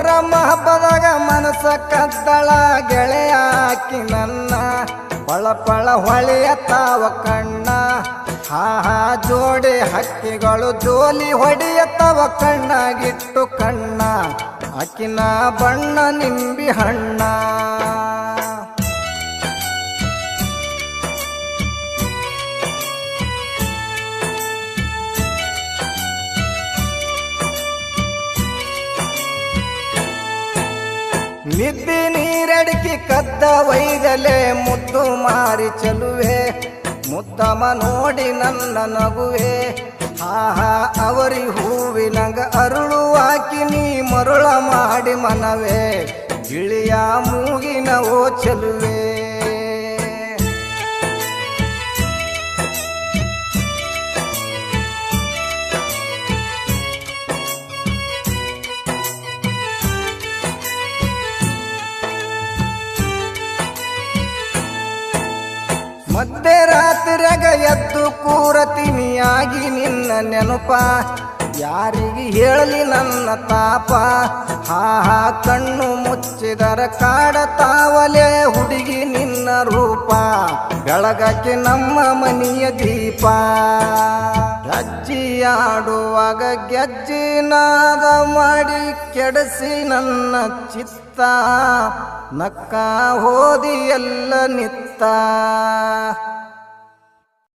ಮೊರಮ್ಮ ಮಹಬ್ಬದಾಗ ಮನಸ ಕದ್ದಳ ಗೆಳೆಯಾಕಿ ನನ್ನ ಪಳ ಪಳ ಹೊಳೆಯತ್ತಾವ ಕಣ್ಣ. ಹಾ ಹಾ, ಜೋಡಿ ಹಕ್ಕಿಗಳು ಜೋಲಿ ಹೊಡೆಯತ್ತವ ಕಣ್ಣಾಗಿಟ್ಟು ಕಣ್ಣ. ಅಕ್ಕಿನ ಬಣ್ಣ ನಿಂಬಿ ಹಣ್ಣ. ನಿದ್ದಿ ನೀರಡಿಕೆ ಕದ್ದ ವೈದಲೆ ಮುದ್ದು ಮಾರಿ ಚಲುವೆ. ಮುದ್ದಮ ನೋಡಿ ನನ್ನ ನಗುವೆ. ಆಹಾ ಅವರಿ ಹೂವಿನಂಗ ಅರುಳು ಹಾಕಿ ನೀ ಮರುಳ ಮಾಡಿ ಮನವೇ. ಗಿಳಿಯ ಮೂಗಿನ ಓ ಚಲುವೆ. ಮಧ್ಯರಾತ್ರಿಯಾಗ ಎದ್ದು ಕೂರತಿನಿಯಾಗಿ ನಿನ್ನ ನೆನಪ ಯಾರಿಗೆ ಹೇಳಲಿ ನನ್ನ ತಾಪ? ಹಾ ಕಣ್ಣು ಮುಚ್ಚಿದರ ಕಾಡತಾವಲೆ ಹುಡುಗಿ ನಿನ್ನ ರೂಪ. ಬೆಳಗಕ್ಕೆ ನಮ್ಮ ಮನೆಯ ದೀಪ. ಗಜ್ಜಿಯಾಡುವಾಗ ಗೆಜ್ಜಿನಾದ ಮಾಡಿ ಕೆಡಿಸಿ ನನ್ನ ಚಿತ್ತ. ನಕ್ಕ ಎಲ್ಲ ನಿತ್ತ.